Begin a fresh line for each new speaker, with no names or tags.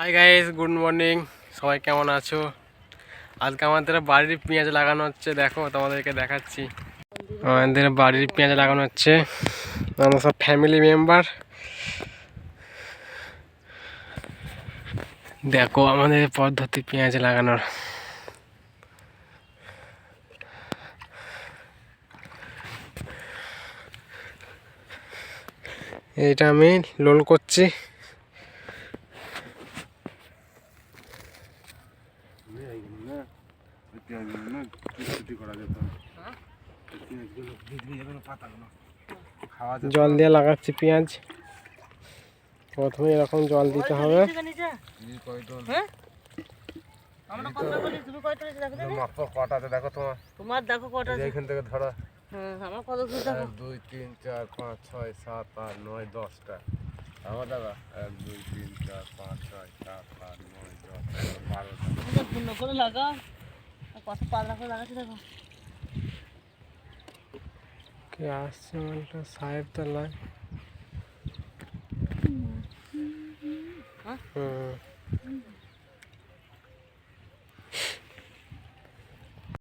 hi guys good morning সবাই কেমন আছো আজকে আমাদের বাড়ির পেঁয়াজ লাগানো হচ্ছে দেখো তোমাদেরকে দেখাচ্ছি আমাদের বাড়ির পেঁয়াজ লাগানো হচ্ছে আমরা সব ফ্যামিলি মেম্বার দেখো আমাদের পদ্ধতি পেঁয়াজ লাগানোর এটা আমি লোল করছি জল দিয়ে লাগাচ্ছি পেঁয়াজ প্রথমে এরকম জল দিতে হবে
তোমার দেখো কটা
এখান থেকে ধরো
হ্যাঁ, আমার কত
দুই তিন চার পাঁচ ছয় সাত আট নয় দশটা আমার দাদা এক দুই তিন চার পাঁচ ছয়
অন্য করে লাগা কত পাতলা করে লাগাচ্ছে দেখো কে আসছে মালটা সাহেব তালায় হ্যাঁ